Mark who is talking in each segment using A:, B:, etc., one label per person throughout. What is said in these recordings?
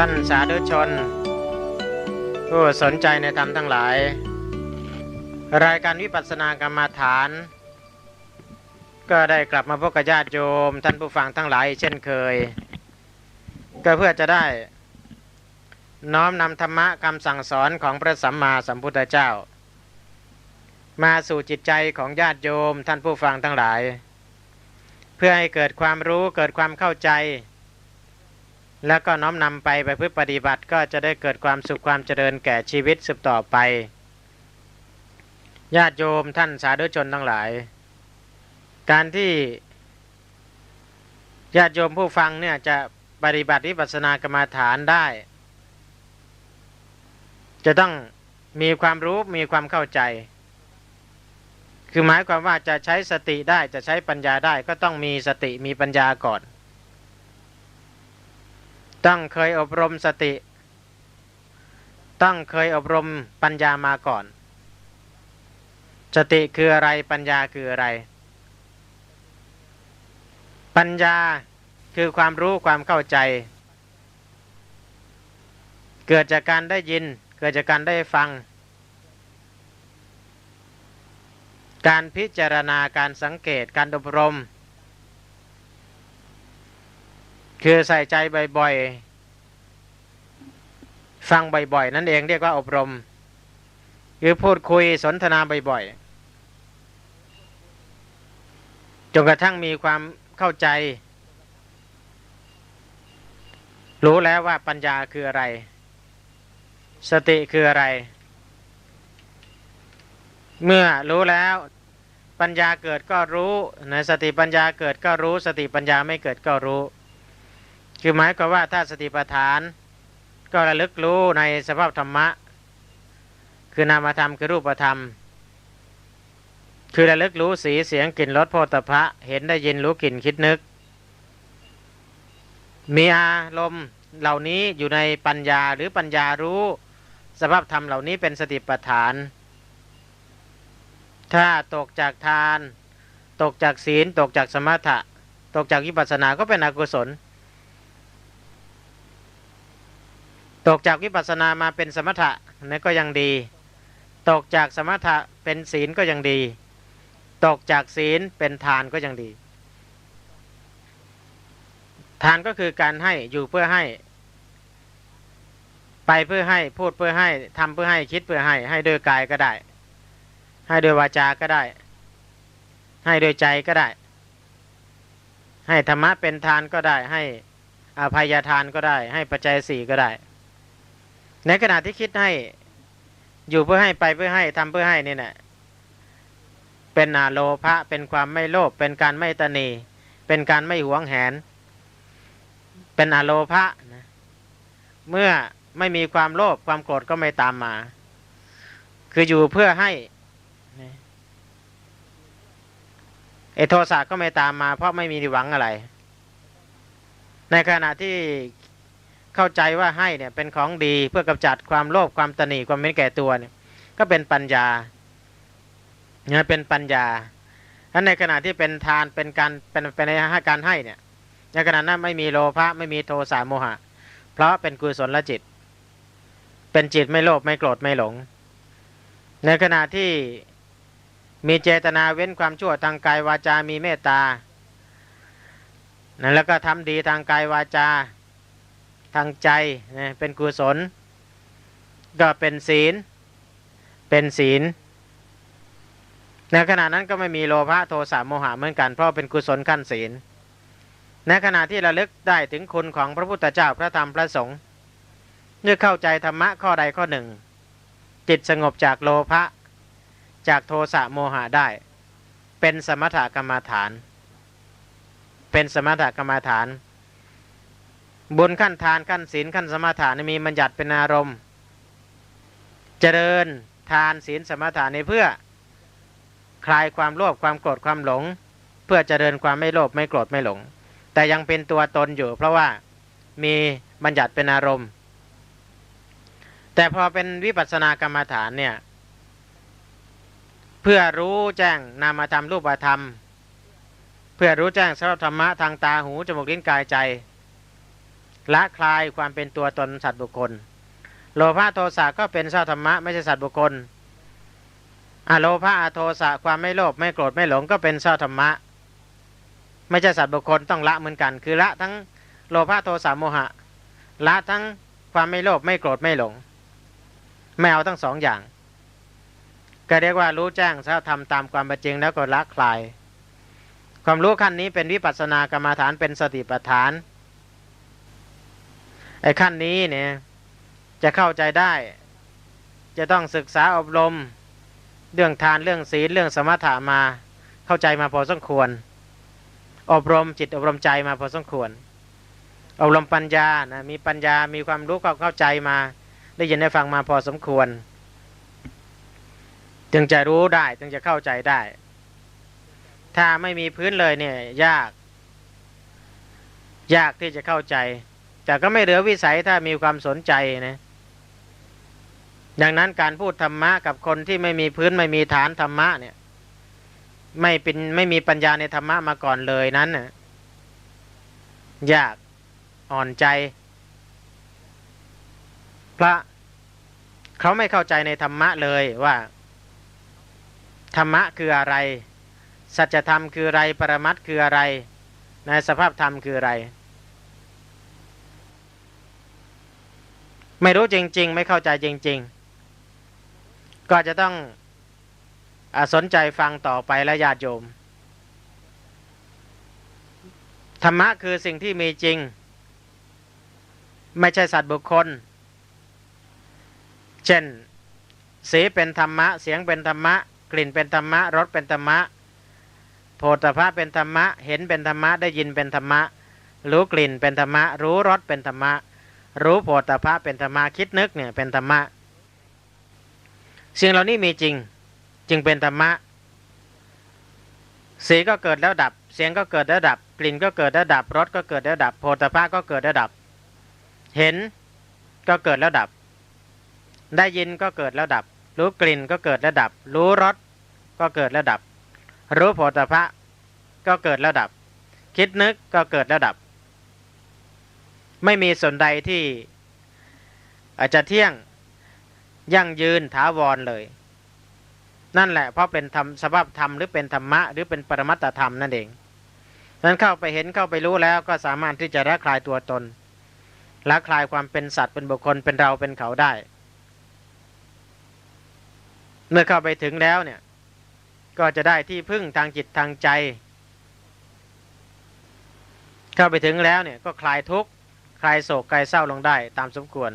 A: ท่านสาธุชน ผู้สนใจในธรรมทั้งหลาย รายการวิปัสสนากรรมาฐาน ก็ได้กลับมาพบกับญาติโยม ท่านผู้ฟังทั้งหลาย เช่นเคย ก็เพื่อจะได้ น้อมนำธรรมะคำสั่งสอนของพระสัมมาสัมพุทธเจ้า มาสู่จิตใจของญาติโยมท่านผู้ฟังทั้งหลาย เพื่อให้เกิดความรู้เกิดความเข้าใจ แล้วก็น้อมนำไปไปพื่อปฏิบัติก็จะได้เกิดความสุขความเจริญแก่ชีวิตสืบต่อไป ญาติโยมท่านสาธุชนทั้งหลาย การที่ญาติโยมผู้ฟังเนี่ยจะปฏิบัติวิปัสสนากรรมาฐานได้ จะต้องมีความรู้มีความเข้าใจ คือหมายความว่าจะใช้สติได้จะใช้ปัญญาได้ก็ต้องมีสติมีปัญญาก่อน ต้องเคยอบรมสติต้องเคยอบรมปัญญามาก่อน สติคืออะไรปัญญาคืออะไร ปัญญาคือความรู้ความเข้าใจ เกิดจากการได้ยิน เกิดจากการได้ฟัง การพิจารณาการสังเกตการอบรม คือใส่ใจบ่อยๆ ฟังบ่อยๆ นั่นเองเรียกว่าอบรม คือพูดคุยสนทนาบ่อยๆ จนกระทั่งมีความเข้าใจ รู้แล้วว่าปัญญาคืออะไร สติคืออะไร เมื่อรู้แล้วปัญญาเกิดก็รู้ในสติปัญญาเกิดก็รู้ สติปัญญาไม่เกิดก็รู้ คือหมายความว่าถ้าสติปัฏฐาน ก็ระลึกรู้ในสภาพธรรมะ คือนามธรรมคือรูปธรรม คือระลึกรู้สีเสียงกลิ่นรสโพธพะ เห็นได้ยินรู้กลิ่นคิดนึก มีอารมณ์เหล่านี้อยู่ในปัญญาหรือปัญญารู้สภาพธรรมเหล่านี้เป็นสติปัฏฐาน ถ้าตกจากทาน ตกจากศีล ตกจากสมถะ ตกจากวิปัสสนาก็เป็นอกุศล ตกจากวิปัสสนามาเป็นสมถะนั่นก็ยังดี ตกจากสมถะเป็นศีลก็ยังดี ตกจากศีลเป็นทานก็ยังดี ทานก็คือการให้อยู่เพื่อให้ ไปเพื่อให้พูดเพื่อให้ทำเพื่อให้คิดเพื่อให้ ให้โดยกายก็ได้ ให้โดยวาจาก็ได้ ให้โดยใจก็ได้ ให้ธรรมะเป็นทานก็ได้ ให้อภัยทานก็ได้ ให้ปัจจัยสี่ก็ได้ ในขณะที่คิดให้อยู่เพื่อให้ไปเพื่อให้ทำเพื่อให้นี่แหละเป็นอาโลภะเป็นความไม่โลภเป็นการไม่ตนี เป็นการไม่หวงแหน เป็นอโลภะนะเมื่อไม่มีความโลภความโกรธก็ไม่ตามมา คืออยู่เพื่อให้เอโทสะก็ไม่ตามมา เพราะไม่มีหวังอะไร ในขณะที่ เข้าใจว่าให้เนี่ยเป็นของดีเพื่อกำจัดความโลภความตนีความเป็นแก่ตัวเนี่ยก็เป็นปัญญาเนี่ยเป็นปัญญาถ้าในขณะที่เป็นทานเป็นการเป็นเป็นในการให้เนี่ยในขณะนั้นไม่มีโลภะไม่มีโทสะโมหะ เพราะเป็นกุศลจิต เป็นจิตไม่โลภไม่โกรธไม่หลง ในขณะที่มีเจตนาเว้นความชั่วทางกายวาจามีเมตตา แล้วก็ทำดีทางกายวาจา ทางใจเป็นกุศล ก็เป็นศีล เป็นศีลในขณะนั้นก็ไม่มีโลภะโทสะโมหะเหมือนกันเพราะเป็นกุศลขั้นศีลในขณะที่ระลึกได้ถึงคุณของพระพุทธเจ้าพระธรรมพระสงฆ์เมื่อเข้าใจธรรมะข้อใดข้อหนึ่ง จิตสงบจากโลภะจากโทสะโมหะได้ เป็นสมถกรรมฐาน เป็นสมถกรรมฐาน บุญขั้นทานขั้นศีลขั้นสมถะมีบัญญัติเป็นอารมณ์ เจริญทานศีลสมถะในเพื่อ คลายความโลภความโกรธความหลง เพื่อเจริญความไม่โลภไม่โกรธไม่หลง แต่ยังเป็นตัวตนอยู่ เพราะว่ามีบัญญัติเป็นอารมณ์ แต่พอเป็นวิปัสสนากรรมฐานเนี่ยเพื่อรู้แจ้งนามธรรมรูปธรรม เพื่อรู้แจ้งสำหรับธรรมะทางตาหูจมูกลิ้นกายใจ ละคลายความเป็นตัวตนสัตว์บุคคล โลภะโทสะก็เป็นสภาธรรมะไม่ใช่สัตว์บุคคลอโลภะอโทสะความไม่โลภไม่โกรธไม่หลงก็เป็นสภาธรรมะ ไม่ใช่สัตว์บุคคลต้องละเหมือนกัน คือละทั้งโลภะโทสะโมหะ ละทั้งความไม่โลภไม่โกรธไม่หลง ไม่เอาทั้งสองอย่าง ก็เรียกว่ารู้แจ้งสภาพธรรมตามความเป็นจริงแล้วก็ละคลาย ความรู้ขั้นนี้เป็นวิปัสสนากรรมฐานเป็นสติปัฏฐาน ไอ้ขั้นนี้เนี่ยจะเข้าใจได้ จะต้องศึกษาอบรม เรื่องทานเรื่องศีลเรื่องสมถะมา เข้าใจมาพอสมควร อบรมจิตอบรมใจมาพอสมควร อบรมปัญญานะมีปัญญามีความรู้ความเข้าใจมา ได้ยินได้ฟังมาพอสมควร จึงจะรู้ได้จึงจะเข้าใจได้ ถ้าไม่มีพื้นเลยเนี่ยยาก ยากที่จะเข้าใจ แต่ก็ไม่เหลือวิสัยถ้ามีความสนใจนะดังนั้นการพูดธรรมะกับคนที่ไม่มีพื้นไม่มีฐานธรรมะเนี่ย ไม่เป็นไม่มีปัญญาในธรรมะมาก่อนเลยนั้นนะยากอ่อนใจ พระเขาไม่เข้าใจในธรรมะเลยว่า ธรรมะคืออะไร สัจธรรมคืออะไร ปรมัตคืออะไร ในสภาพธรรมคืออะไร ไม่รู้จริง ๆ ไม่เข้าใจจริง ๆ ก็จะต้องอสนใจฟังต่อไปและญาติโยม ธรรมะคือสิ่งที่มีจริง ไม่ใช่สัตว์บุคคล เช่น สีเป็นธรรมะ เสียงเป็นธรรมะ กลิ่นเป็นธรรมะ รสเป็นธรรมะโผฏฐะเป็นธรรมะ เห็นเป็นธรรมะ ได้ยินเป็นธรรมะ รู้กลิ่นเป็นธรรมะ รู้รสเป็นธรรมะ รู้โผฏฐะเป็นธรรมะคิดนึกเนี่ยเป็นธรรมะสิ่งเหล่านี้มีจริงจึงเป็นธรรมะสีก็เกิดแล้วดับ เสียงก็เกิดแล้วดับ กลิ่นก็เกิดแล้วดับรสก็เกิดแล้วดับโผฏฐะก็เกิดแล้วดับ เห็นก็เกิดแล้วดับ ได้ยินก็เกิดแล้วดับ รู้กลิ่นก็เกิดแล้วดับ รู้รสก็เกิดแล้วดับ รู้โผฏฐะก็เกิดแล้วดับ คิดนึกก็เกิดแล้วดับ ไม่มีส่วนใดที่ อาจจะเที่ยงยั่งยืนถาวรเลย นั่นแหละเพราะเป็นธรรมสภาพธรรมหรือเป็นธรรมะ หรือเป็นปรมัตธรรมนั่นเองนั้นเข้าไปเห็นเข้าไปรู้แล้วก็สามารถที่จะละคลายตัวตนละคลายความเป็นสัตว์เป็นบุคคลเป็นเราเป็นเขาได้ เมื่อเข้าไปถึงแล้วเนี่ย ก็จะได้ที่พึ่งทางจิตทางใจ เข้าไปถึงแล้วเนี่ยก็คลายทุกข์ ลายโศกคลายเศร้าลงได้ตามสมควร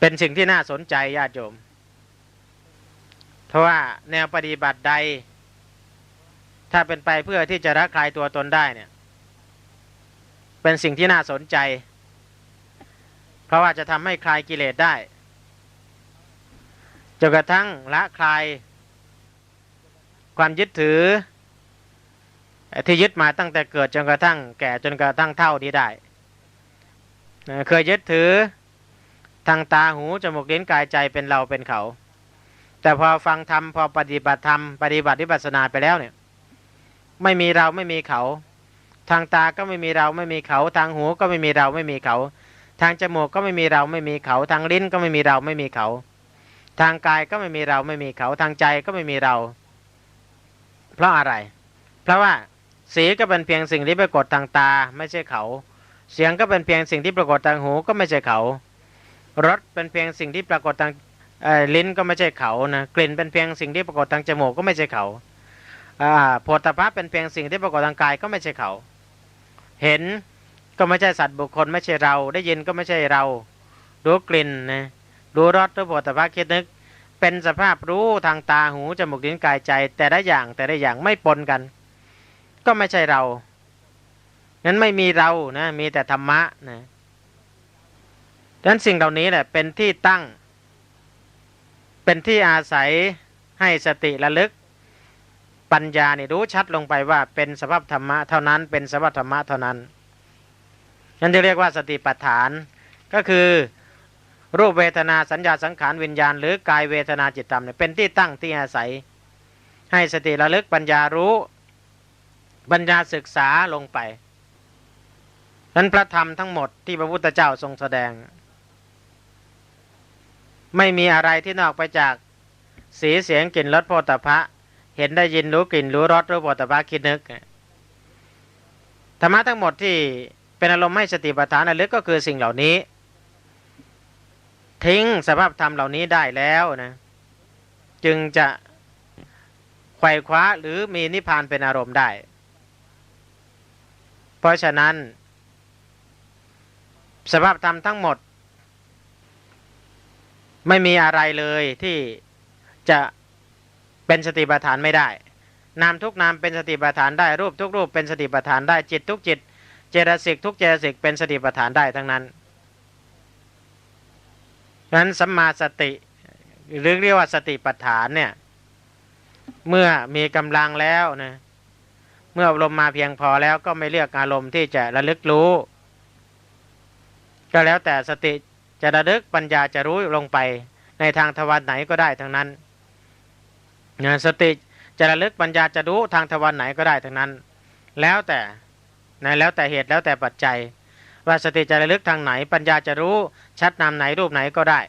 A: เป็นสิ่งที่น่าสนใจญาติโยม เพราะว่าแนวปฏิบัติใด ถ้าเป็นไปเพื่อที่จะรักคลายตัวตนได้เนี่ย เป็นสิ่งที่น่าสนใจ เพราะว่าจะทำให้คลายกิเลสได้จนกระทั่งละคลายความยึดถือ ที่ยึดมาตั้งแต่เกิดจนกระทั่งแก่จนกระทั่งเท่านี้ได้ เคยยึดถือทางตาหูจมูกลิ้นกายใจเป็นเราเป็นเขา แต่พอฟังธรรมพอปฏิบัติธรรมปฏิบัติวิปัสสนาไปแล้วเนี่ยไม่มีเราไม่มีเขา ทางตาก็ไม่มีเราไม่มีเขา ทางหูก็ไม่มีเราไม่มีเขา ทางจมูกก็ไม่มีเราไม่มีเขา ทางลิ้นก็ไม่มีเราไม่มีเขา ทางกายก็ไม่มีเราไม่มีเขา ทางใจก็ไม่มีเรา เพราะอะไร เพราะว่า สีก็เป็นเพียงสิ่งที่ปรากฏทางตา ไม่ใช่เขา เสียงก็เป็นเพียงสิ่งที่ปรากฏทางหูก็ไม่ใช่เขา รสเป็นเพียงสิ่งที่ปรากฏทางลิ้นก็ไม่ใช่เขานะกลิ่นเป็นเพียงสิ่งที่ปรากฏทางจมูกก็ไม่ใช่เขาโผฏฐัพพเป็นเพียงสิ่งที่ปรากฏทางกายก็ไม่ใช่เขา เห็นก็ไม่ใช่สัตว์บุคคลไม่ใช่เรา ได้ยินก็ไม่ใช่เรารู้กลิ่นนะรู้รสรู้โผฏฐัพพคิดนึก เป็นสภาพรู้ทางตาหูจมูกลิ้นกายใจ แต่ละอย่างแต่ละอย่างไม่ปนกัน ก็ไม่ใช่เรา นั้นไม่มีเรานะ มีแต่ธรรมะนะดังนั้นสิ่งเหล่านี้แหละเป็นที่ตั้ง เป็นที่อาศัยให้สติระลึก ปัญญาเนี่ยรู้ชัดลงไปว่าเป็นสภาพธรรมะเท่านั้น เป็นสภาพธรรมะเท่านั้นนั่นจะเรียกว่าสติปัฏฐานก็คือรูปเวทนาสัญญาสังขารวิญญาณ หรือกายเวทนาจิตธรรมเนี่ยเป็นที่ตั้งที่อาศัย ให้สติระลึกปัญญารู้ ปัญญาศึกษาลงไปนั้นพระธรรมทั้งหมดที่พระพุทธเจ้าทรงแสดง ไม่มีอะไรที่นอกไปจากสีเสียงกลิ่นรสโพธพะเห็นได้ยินรู้กลิ่นรู้รสรู้โพธพะคิดนึกธรรมะทั้งหมดที่เป็นอารมณ์ให้สติปัฏฐานระลึกก็คือสิ่งเหล่านี้ ทิ้งสภาพธรรมเหล่านี้ได้แล้วนะจึงจะไขว่คว้าหรือมีนิพพานเป็นอารมณ์ได้ เพราะฉะนั้น สภาพธรรมทั้งหมด ไม่มีอะไรเลยที่จะเป็นสติปัฏฐานไม่ได้ นามทุกนามเป็นสติปัฏฐานได้รูปทุกรูปเป็นสติปัฏฐานได้จิตทุกจิต เจตสิกทุกเจตสิกเป็นสติปัฏฐานได้ทั้งนั้นนั้นสัมมาสติหรือเรียกว่าสติปัฏฐานเนี่ยเมื่อมีกำลังแล้วนะ เมื่ออารมณ์มาเพียงพอแล้วก็ไม่เลือกอารมณ์ที่จะระลึกรู้ ก็แล้วแต่สติจะระลึกปัญญาจะรู้ลงไป ในทางทวารไหนก็ได้ทั้งนั้นนะสติจะระลึกปัญญาจะรู้ทางทวารไหนก็ได้ทั้งนั้น แล้วแต่นะแล้วแต่เหตุแล้วแต่ปัจจัย ว่าสติจะระลึกทางไหน ปัญญาจะรู้ชัดนามไหนรูปไหนก็ได้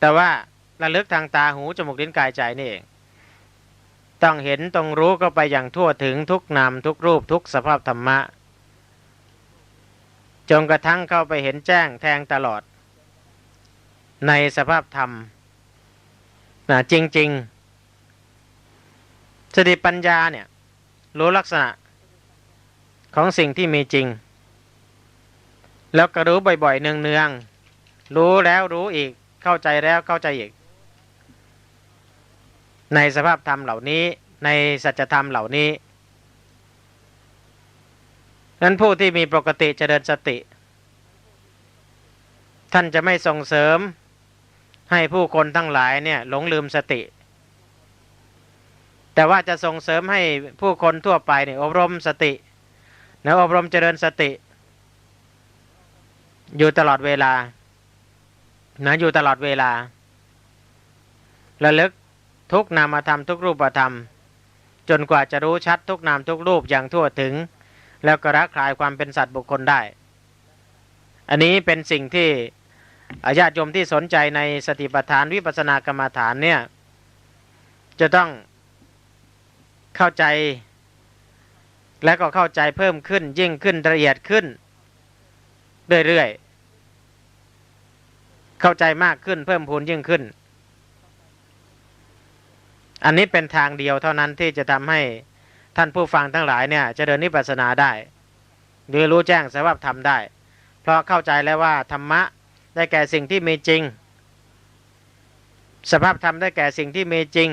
A: แต่ว่าระลึกทางตาหูจมูกลิ้นกายใจนี่เอง ต้องเห็นต้องรู้ก็ไปอย่างทั่วถึงทุกนามทุกรูปทุกสภาพธรรมะ จนกระทั่งเข้าไปเห็นแจ้งแทงตลอด ในสภาพธรรมนะจริง ๆ สติปัญญาเนี่ยรู้ลักษณะของสิ่งที่มีจริง แล้วก็รู้บ่อยๆเนืองๆรู้แล้วรู้อีกเข้าใจแล้วเข้าใจอีก ในสภาพธรรมเหล่านี้ในสัจธรรมเหล่านี้นั้นผู้ที่มีปกติเจริญสติ ท่านจะไม่ส่งเสริมให้ผู้คนทั้งหลายเนี่ยหลงลืมสติ แต่ว่าจะส่งเสริมให้ผู้คนทั่วไปเนี่ยอบรมสตินะอบรมเจริญสติ อยู่ตลอดเวลานะอยู่ตลอดเวลาระลึก ทุกนามธรรมทุกรูปธรรม จนกว่าจะรู้ชัดทุกนามทุกรูปอย่างทั่วถึง แล้วก็รักคลายความเป็นสัตว์บุคคลได้ อันนี้เป็นสิ่งที่ญาติโยมที่สนใจในสติปัฏฐานวิปัสสนากรรมฐานเนี่ยจะต้องเข้าใจ และก็เข้าใจเพิ่มขึ้นยิ่งขึ้นละเอียดขึ้น เรื่อยๆ เข้าใจมากขึ้นเพิ่มพูนยิ่งขึ้น อันนี้เป็นทางเดียวเท่านั้นที่จะทำให้ท่านผู้ฟังทั้งหลายเนี่ยจะเดินนิพพานาได้ หรือรู้แจ้งสภาพธรรมได้ เพราะเข้าใจแล้วว่าธรรมะได้แก่สิ่งที่มีจริง สภาพธรรมได้แก่สิ่งที่มีจริง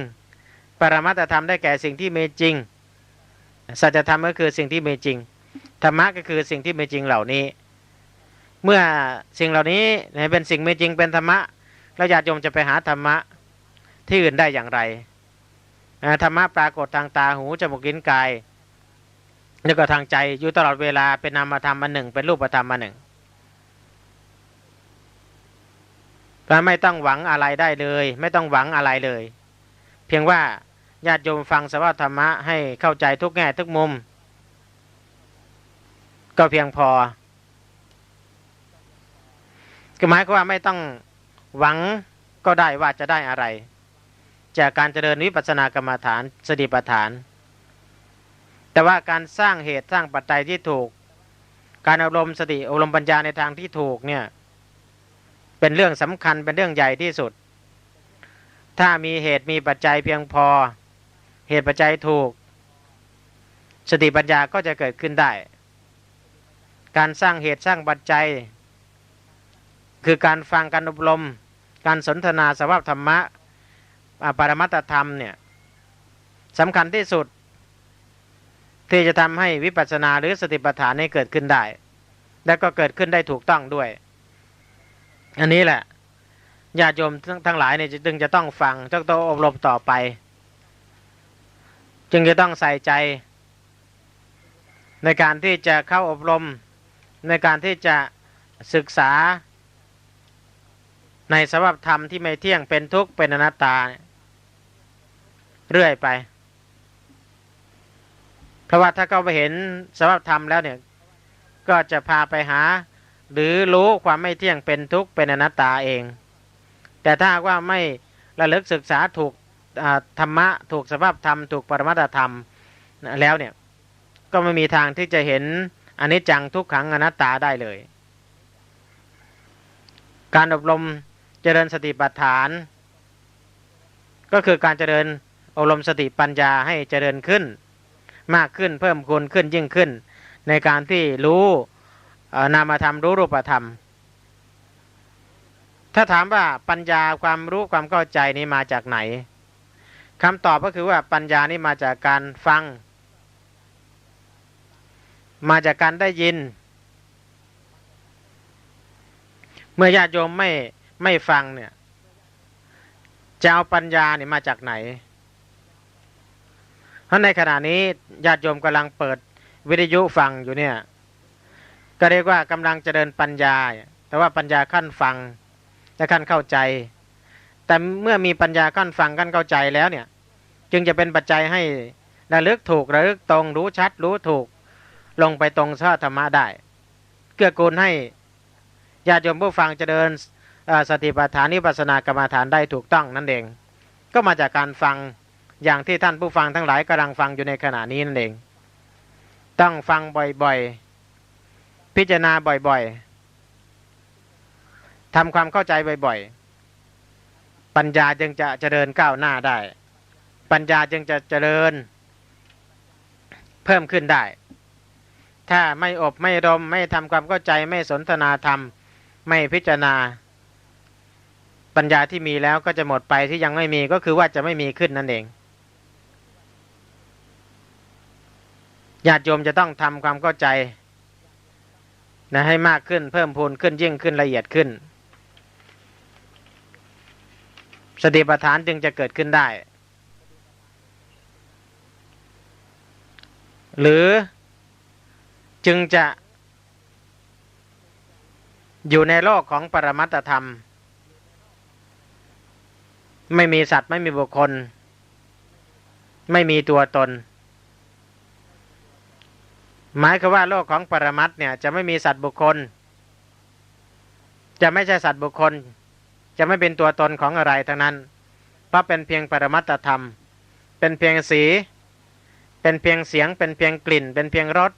A: ปรมัตธรรมได้แก่สิ่งที่มีจริง สัจธรรมก็คือสิ่งที่มีจริง ธรรมะก็คือสิ่งที่มีจริงเหล่านี้ เมื่อสิ่งเหล่านี้เป็นสิ่งม่จริงเป็นธรรมะแล้วญาติโยมจะไปหาธรรมะที่อื่นได้อย่างไร ธรรมะปรากฏทางตาหูจมูกลิ้นกายแล้วก็ทางใจอยู่ตลอดเวลาเป็นนามธรรมอันหนึ่ง เป็นรูปธรรมอันหนึ่งเราไม่ต้องหวังอะไรได้เลย ไม่ต้องหวังอะไรเลย เพียงว่าญาติโยมฟังสภาพธรรมะให้เข้าใจทุกแง่ทุกมุม ก็เพียงพอก็หมายความว่าไม่ต้องหวังก็ได้ว่าจะได้อะไร จากการเจริญวิปัสสนากรรมฐานสติปัฏฐาน แต่ว่าการสร้างเหตุสร้างปัจจัยที่ถูก การอบรมสติอบรมปัญญาในทางที่ถูกเนี่ยเป็นเรื่องสำคัญเป็นเรื่องใหญ่ที่สุด ถ้ามีเหตุมีปัจจัยเพียงพอ เหตุปัจจัยถูก สติปัญญาก็จะเกิดขึ้นได้ การสร้างเหตุสร้างปัจจัย คือการฟังการอบรม การสนทนาสภาพธรรมะ ปรมัตธรรมเนี่ยสำคัญที่สุด ที่จะทำให้วิปัสสนาหรือสติปัฏฐานนี้เกิดขึ้นได้ และก็เกิดขึ้นได้ถูกต้องด้วย อันนี้แหละญาติโยมทั้งหลายเนี่ยจึงจะต้องฟังจ้าต้องอบรมต่อไป จึงจะต้องใส่ใจ ในการที่จะเข้าอบรม ในการที่จะศึกษา ในสภาพธรรมที่ไม่เที่ยงเป็นทุกข์เป็นอนัตตาเเรื่อยไป เพราะว่าถ้าเขาไปเห็นสภาพธรรมแล้วเนี่ย ก็จะพาไปหา หรือรู้ความไม่เที่ยงเป็นทุกข์เป็นอนัตตาเอง แต่ถ้าว่าไม่ระลึกศึกษาถูกธรรมะถูกสภาพธรรม ถูกปรมัตธรรมแล้วเนี่ย ก็ไม่มีทางที่จะเห็นอนิจจังทุกขังอนัตตาได้เลย การอบรมเจริญสติปัฏฐาน ก็คือการเจริญ อบรมสติปัญญาให้เจริญขึ้น มากขึ้นเพิ่มคูณขึ้นยิ่งขึ้น ในการที่รู้นามธรรมรู้รูปธรรม ถ้าถามว่าปัญญาความรู้ความเข้าใจนี้มาจากไหนคำตอบก็คือว่าปัญญานี่มาจากการฟัง มาจากการได้ยิน เมื่อญาติโยมไม่ไม่ฟังเนี่ยจะเอาปัญญาเนี่ยมาจากไหน เพราะในขณะนี้ญาติโยมกำลังเปิดวิทยุฟังอยู่เนี่ย ก็เรียกว่ากำลังจะเดินปัญญา แต่ว่าปัญญาขั้นฟังและขั้นเข้าใจ แต่เมื่อมีปัญญาขั้นฟังขั้นเข้าใจแล้วเนี่ย จึงจะเป็นปัจจัยให้ระลึกถูกระลึกตรงรู้ชัดรู้ถูกลงไปตรงสธรรมะได้ เกื้อกูลให้ญาติโยมผู้ฟังจะเดินสติปัฏฐานนิพพานกรรมฐานได้ถูกต้องนั่นเอง ก็มาจากการฟัง อย่างที่ท่านผู้ฟังทั้งหลายกำลังฟังอยู่ในขณะนี้นั่นเอง ต้องฟังบ่อยๆ พิจารณาบ่อยๆทำความเข้าใจบ่อยๆ ปัญญาจึงจะเจริญก้าวหน้าได้ ปัญญาจึงจะเจริญ เพิ่มขึ้นได้ ถ้าไม่อบไม่รมไม่ทำความเข้าใจไม่สนทนาธรรม ไม่พิจารณาปัญญาที่มีแล้วก็จะหมดไปที่ยังไม่มีก็คือว่าจะไม่มีขึ้นนั่นเอง ญาติโยมจะต้องทำความเข้าใจนะให้มากขึ้นเพิ่มพูนขึ้นยิ่งขึ้นละเอียดขึ้น สติปัฏฐานจึงจะเกิดขึ้นได้ หรือจึงจะอยู่ในโลกของปรมัตธรรม ไม่มีสัตว์ไม่มีบุคคล ไม่มีตัวตน หมายคือว่าโลกของปรมัตเนี่ยจะไม่มีสัตว์บุคคล จะไม่ใช่สัตว์บุคคล จะไม่เป็นตัวตนของอะไรทั้งนั้น เพราะเป็นเพียงปรมัตธรรม เป็นเพียงสี เป็นเพียงเสียง เป็นเพียงกลิ่น เป็นเพียงรส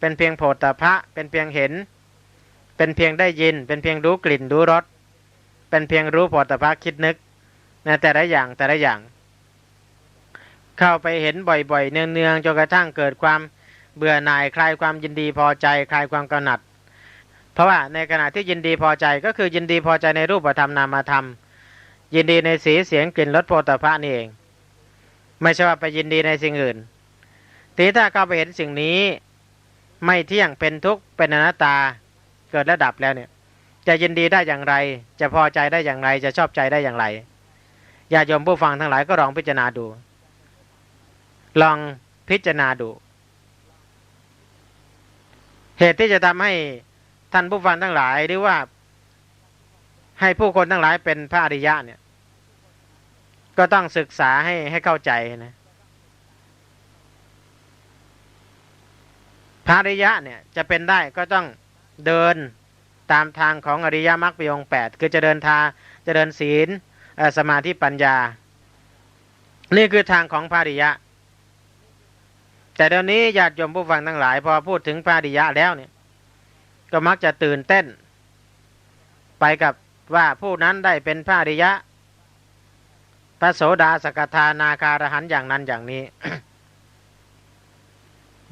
A: เป็นเพียงโผฏฐพะ เป็นเพียงเห็น เป็นเพียงได้ยิน เป็นเพียงรู้กลิ่นรู้รส เป็นเพียงรู้โผฏฐพะคิดนึกนแต่ละอย่างแต่ละอย่าง เข้าไปเห็นบ่อยๆ เนืองๆจนกระทั่งเกิดความ เบื่อหน่ายคลายความยินดีพอใจคลายความกำหนัด เพราะว่าในขณะที่ยินดีพอใจก็คือยินดีพอใจในรูปธรรมนามธรรม ยินดีในสีเสียงกลิ่นรสโผฏฐะนี่เอง ไม่ใช่ว่าไปยินดีในสิ่งอื่นทีถ้าเข้าไปเห็นสิ่งนี้ ไม่เที่ยงเป็นทุกข์เป็นอนัตตาเกิดระดับแล้วเนี่ย จะยินดีได้อย่างไร จะพอใจได้อย่างไร จะชอบใจได้อย่างไรญาติโยมผู้ฟังทั้งหลายก็ลองพิจารณาดู ลองพิจารณาดู เหตุที่จะทำให้ท่านผู้ฟังทั้งหลายหรือว่า ให้ผู้คนทั้งหลายเป็นพระอริยะเนี่ย ก็ต้องศึกษาให้ให้เข้าใจนะพระอริยะเนี่ยจะเป็นได้ก็ต้องเดินตามทางของอริยมรรคปีองแปดคือจะเดินทางจะเดินศีลสมาธิปัญญา นี่คือทางของพระอริยะ แต่เดี๋ยวนี้ญาติโยมผู้ฟังทั้งหลาย พอพูดถึงพระอริยะแล้วเนี่ย ก็มักจะตื่นเต้น ไปกับว่าผู้นั้นได้เป็นพระอริยะ พระโสดาสกทานาคารหันอย่างนั้นอย่างนี้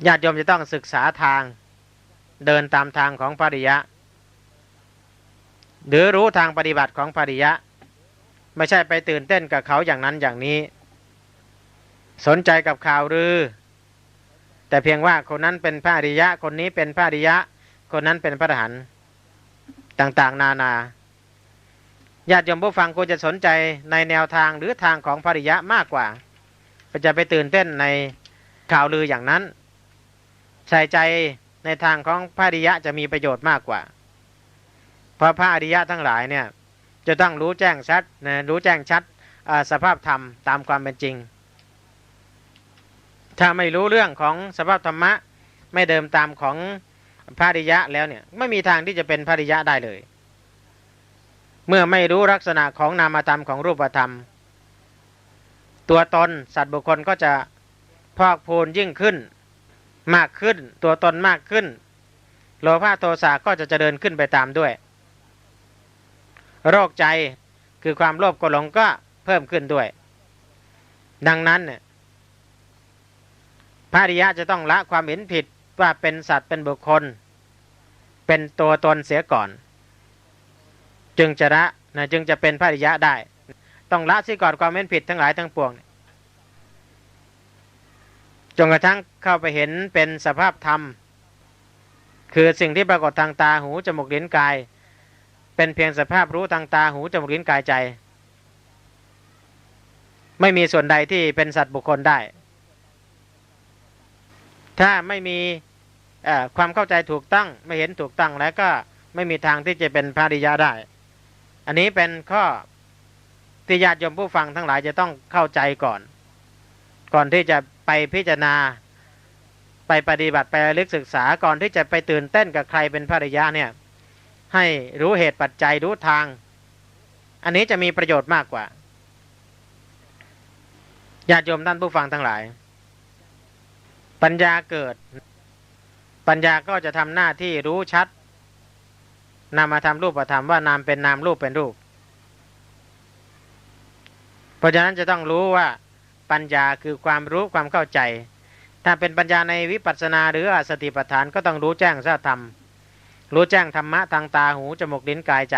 A: ญาติโยมจะต้องศึกษาทางเดินตามทางของพระอริยะ หรือรู้ทางปฏิบัติของพระอริยะ ไม่ใช่ไปตื่นเต้นกับเขาอย่างนั้นอย่างนี้ สนใจกับข่าวหรือ แต่เพียงว่าคนนั้นเป็นพระอริยะ คนนี้เป็นพระอริยะ คนนั้นเป็นพระอรหันต์ต่างๆ นานาญาติโยมผู้ฟังควรจะสนใจในแนวทางหรือทางของภริยะมากกว่าจะไปตื่นเต้นในข่าวลืออย่างนั้น ใส่ใจในทางของพระอริยะจะมีประโยชน์มากกว่า เพราะพระอริยะทั้งหลายเนี่ยจะต้องรู้แจ้งชัดนะรู้แจ้งชัดสภาพธรรมตามความเป็นจริง ถ้าไม่รู้เรื่องของสภาพธรรมะ ไม่เดิมตามของพระริยะแล้วเนี่ยไม่มีทางที่จะเป็นพระริยะได้เลย เมื่อไม่รู้ลักษณะของนามธรรมของรูปธรรม ตัวตนสัตว์บุคคลก็จะพอกพูนยิ่งขึ้น มากขึ้น ตัวตนมากขึ้น โลภะโทสะก็จะเจริญขึ้นไปตามด้วย โรคใจคือความโลภกหลงก็เพิ่มขึ้นด้วย ดังนั้นเนี่ย พระอริยะจะต้องละความเห็นผิดว่าเป็นสัตว์เป็นบุคคล เป็นตัวตนเสียก่อน จึงจะละนะจึงจะเป็นพระอริยะได้ ต้องละสิก่อนความเห็นผิดทั้งหลายทั้งปวงจนกระทั่งเข้าไปเห็นเป็นสภาพธรรม คือสิ่งที่ปรากฏทางตาหูจมูกลิ้นกาย เป็นเพียงสภาพรู้ทางตาหูจมูกลิ้นกายใจ ไม่มีส่วนใดที่เป็นสัตว์บุคคลได้ ถ้าไม่มีความเข้าใจถูกต้องไม่เห็นถูกต้องแล้วก็ไม่มีทางที่จะเป็นพระริยะได้ อันนี้เป็นข้อที่ญาติโยมผู้ฟังทั้งหลายจะต้องเข้าใจก่อน ก่อนที่จะไปพิจารณา ไปปฏิบัติไปลึกศึกษาก่อนที่จะไปตื่นเต้นกับใครเป็นพระริยะเนี่ยให้รู้เหตุปัจจัยรู้ทาง อันนี้จะมีประโยชน์มากกว่าญาติโยมท่านผู้ฟังทั้งหลาย ปัญญาเกิด ปัญญาก็จะทำหน้าที่รู้ชัดนำมาทำรูปธรรมว่านามเป็นนามรูปเป็นรูป เพราะฉะนั้นจะต้องรู้ว่าปัญญาคือความรู้ความเข้าใจ ถ้าเป็นปัญญาในวิปัสสนาหรืออสติปัฏฐานก็ต้องรู้แจ้งสัธรรม รู้แจ้งธรรมะทางตาหูจมูกลิ้นกายใจ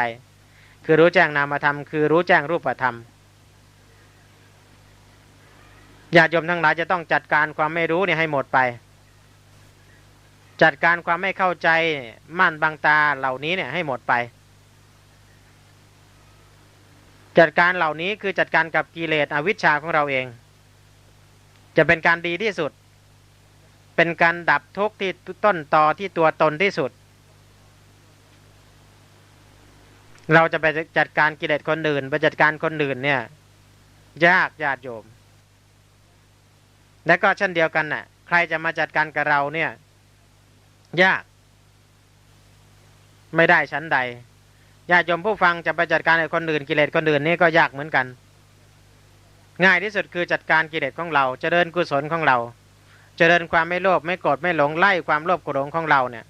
A: คือรู้แจ้งนามธรรมคือรู้แจ้งรูปธรรม ญาติโยมทั้งหลายจะต้องจัดการความไม่รู้เนี่ยให้หมดไป จัดการความไม่เข้าใจมั่นบางตาเหล่านี้เนี่ยให้หมดไป จัดการเหล่านี้คือจัดการกับกิเลสอวิชชาของเราเอง จะเป็นการดีที่สุด เป็นการดับทุกข์ที่ต้นตอที่ตัวตนที่สุด เราจะไปจัดการกิเลสคนอื่นไปจัดการคนอื่นเนี่ยยากญาติโยม และก็เช่นเดียวกันน่ะ ใครจะมาจัดการกับเราเนี่ย ยาก ไม่ได้ชั้นใดญาติโยมผู้ฟังจะไปจัดการกับคนอื่นกิเลสคนอื่นนี่ก็ยากเหมือนกัน ง่ายที่สุดคือจัดการกิเลสของเราจเจริญกุศลของเราจเจริญความไม่โลภไม่โกรธไม่หลงไล่ความโลภโกรธหลงของเราเนี่ย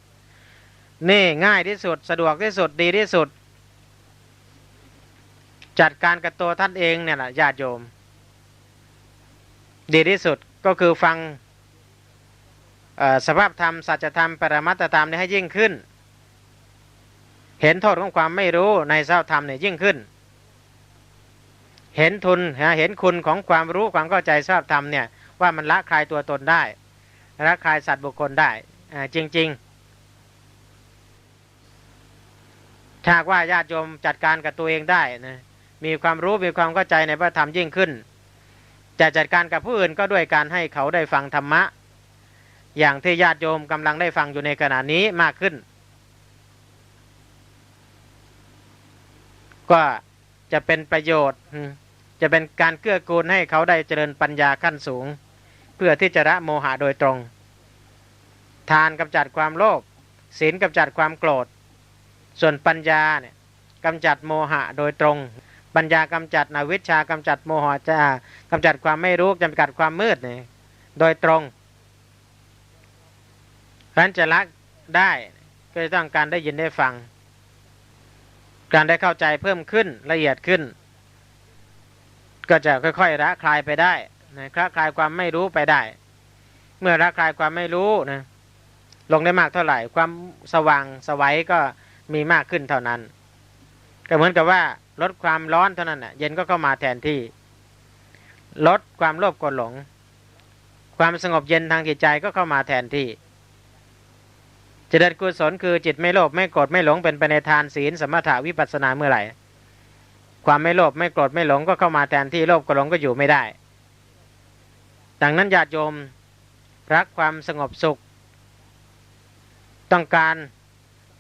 A: นี่ง่ายที่สุดสะดวกที่สุดดีที่สุด จัดการกับตัวท่านเองเนี่ยแหละญาติโยม ดีที่สุด ก็คือฟังสภาพธรรมสัจธรรมปรมัตธรรมนี่ให้ยิ่งขึ้น เห็นโทษของความไม่รู้ในสภาพธรรมเนี่ยยิ่งขึ้น เห็นทุนเห็นคุณของความรู้ความเข้าใจสภาพธรรมเนี่ยว่ามันละคลายตัวตนได้ละคลายสัตว์บุคคลได้จริงๆถ้าว่าญาติโยมจัดการกับตัวเองได้นะมีความรู้มีความเข้าใจในพระธรรมยิ่งขึ้น จะจัดการกับผู้อื่นก็ด้วยการให้เขาได้ฟังธรรมะ อย่างที่ญาติโยมกำลังได้ฟังอยู่ในขณะนี้มากขึ้น ก็จะเป็นประโยชน์ จะเป็นการเกื้อกูลให้เขาได้เจริญปัญญาขั้นสูง เพื่อที่จะละโมหะโดยตรง ทานกำจัดความโลภศีลกำจัดความโกรธ ส่วนปัญญาเนี่ยกำจัดโมหะโดยตรง ปัญญากำจัดอวิชากำจัดโมหะจะกำจัดความไม่รู้จำกัดความมืดเนี่ยโดยตรงเพราะนั้นจะละได้ก็จะต้องการได้ยินได้ฟัง การได้เข้าใจเพิ่มขึ้นละเอียดขึ้น ก็จะค่อยๆละคลายไปได้นะคลคลายความไม่รู้ไปได้ เมื่อละคลายความไม่รู้นะลงได้มากเท่าไหร่ ความสว่างสวัยก็มีมากขึ้นเท่านั้น ก็เหมือนกับว่า ลดความร้อนเท่านั้นน่ะเย็นก็เข้ามาแทนที่ ลดความโลภกดหลง ความสงบเย็นทางจิตใจก็เข้ามาแทนที่จริญกุศลคือจิตไม่โลภไม่โกรธไม่หลงเป็นไปในทานศีลสมถาวิปัสนาเมื่อไหร่ ความไม่โลภไม่โกรธไม่หลงก็เข้ามาแทนที่โลภกดหลงก็อยู่ไม่ได้ ดังนั้นญาติโยมรักความสงบสุข ต้องการ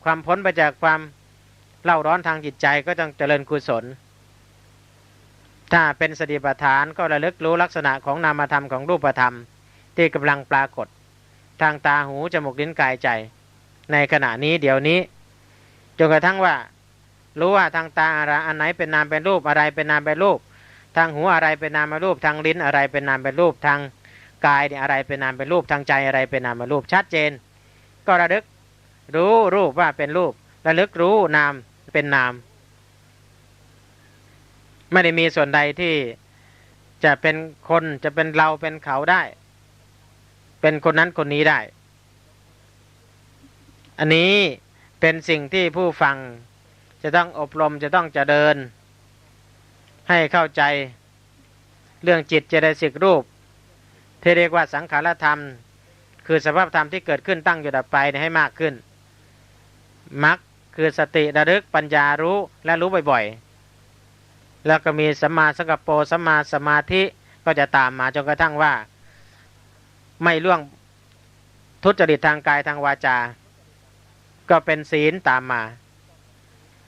A: ความพ้นไปจากความ เล่าร้อนทางจิตใจก็ต้องเจริญกุศล ถ้าเป็นสติปัฏฐานก็ระลึกรู้ลักษณะของนามธรรมของรูปธรรม ที่กำลังปรากฏ ทางตาหูจมูกลิ้นกายใจ ในขณะนี้เดี๋ยวนี้จนกระทั่งว่า รู้ว่าทางตาอะไรอันไหนเป็นนามเป็นรูปอะไรเป็นนามเป็นรูป ทางหูอะไรเป็นนามเป็นรูป ทางลิ้นอะไรเป็นนามเป็นรูปทางกายเนี่ยอะไรเป็นนามเป็นรูปทางใจอะไรเป็นนามเป็นรูปชัดเจน ก็ระลึกรู้รูปว่าเป็นรูประลึกรู้นาม เป็นนาม ไม่ได้มีส่วนใดที่จะเป็นคนจะเป็นเราเป็นเขาได้ เป็นคนนั้นคนนี้ได้ อันนี้เป็นสิ่งที่ผู้ฟังจะต้องอบรมจะต้องจะเดิน ให้เข้าใจเรื่องจิตเจตสิกรูป ที่เรียกว่าสังขารธรรม คือสภาพธรรมที่เกิดขึ้นตั้งอยู่ดับไปให้มากขึ้นมัก คือสติระลึกปัญญารู้และรู้บ่อยๆ แล้วก็มีสัมมาสังกปรสัมมาสมาธิก็จะตามมาจนกระทั่งว่า ไม่ล่วงทุจริตทางกายทางวาจา ก็เป็นศีลตามมา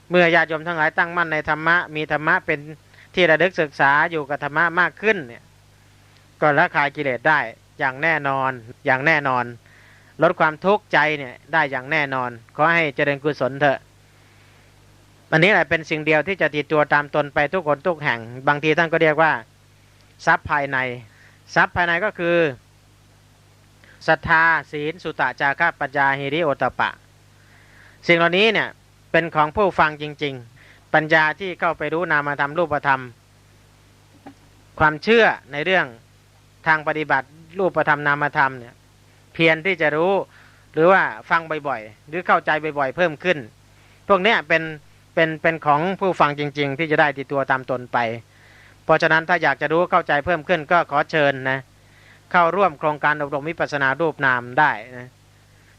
A: เมื่อญาติโยมทั้งหลายตั้งมั่นในธรรมะ มีธรรมะเป็นที่ระลึกศึกษาอยู่กับธรรมะมากขึ้นเนี่ยก็ละคายกิเลสได้อย่างแน่นอนอย่างแน่นอน ลดความทุกข์ใจเนี่ยได้อย่างแน่นอน ขอให้เจริญกุศลเถอะอันนี้แหละเป็นสิ่งเดียวที่จะติดตัวตามตนไปทุกคนทุกแห่ง บางทีท่านก็เรียกว่า ทรัพย์ภายใน ทรัพย์ภายในก็คือศรัทธาศีลสุตะจาระปัญญาหิริโอตตปะ สิ่งเหล่านี้เนี่ยเป็นของผู้ฟังจริง ๆ ปัญญาที่เข้าไปรู้นามธรรมรูปธรรม ความเชื่อในเรื่องทางปฏิบัติรูปธรรมนามธรรมเนี่ย เพียรที่จะรู้ หรือว่าฟังบ่อยๆ หรือเข้าใจบ่อยๆ เพิ่มขึ้น พวกนี้เป็นเป็นเป็นของผู้ฟังจริง ๆ ที่จะได้ติดตัวตามตนไป เพราะฉะนั้นถ้าอยากจะรู้เข้าใจเพิ่มขึ้นก็ขอเชิญนะเข้าร่วมโครงการอบรมวิปัสสนารูปนามได้นะ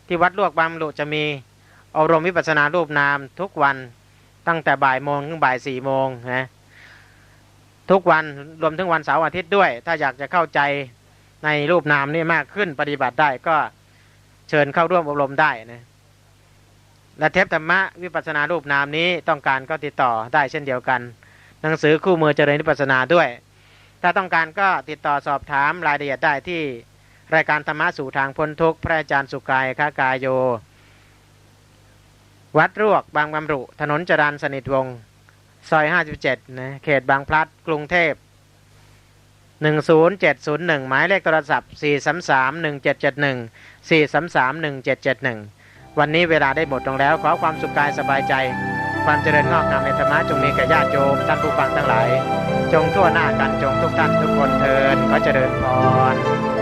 A: ที่วัดลวกบางลุจะมีอบรมวิปัสสนารูปนามทุกวันตั้งแต่บ่ายโมงถึงบ่ายสี่โมงนะทุกวันรวมถึงวันเสาร์อาทิตย์ด้วย ถ้าอยากจะเข้าใจ ในรูปนามนี่มากขึ้นปฏิบัติได้ก็เชิญเข้าร่วมอบรมได้นะและเทปธรรมะวิปัสสนารูปนามนี้ต้องการก็ติดต่อได้เช่นเดียวกัน หนังสือคู่มือเจริญวิปัสสนาด้วย ถ้าต้องการก็ติดต่อสอบถามรายละเอียดได้ที่รายการธรรมะสู่ทางพ้นทุกข์พระอาจารย์สุกายค้ากายโย วัดรวกบางบำรุ ถนนจรันสนิทวงศ์ซอย 57นะเขตบางพลัดกรุงเทพ 10701 หมายเลขโทรศัพท์ 4331771 4331771 วันนี้เวลาได้หมดลงแล้ว ขอความสุขกายสบายใจ ความเจริญงอกงามในธรรมะจงมีแก่ญาติโยมท่านผู้ฟังทั้งหลาย จงทั่วหน้ากันจงทุกท่านทุกคนเทินขอเจริญพร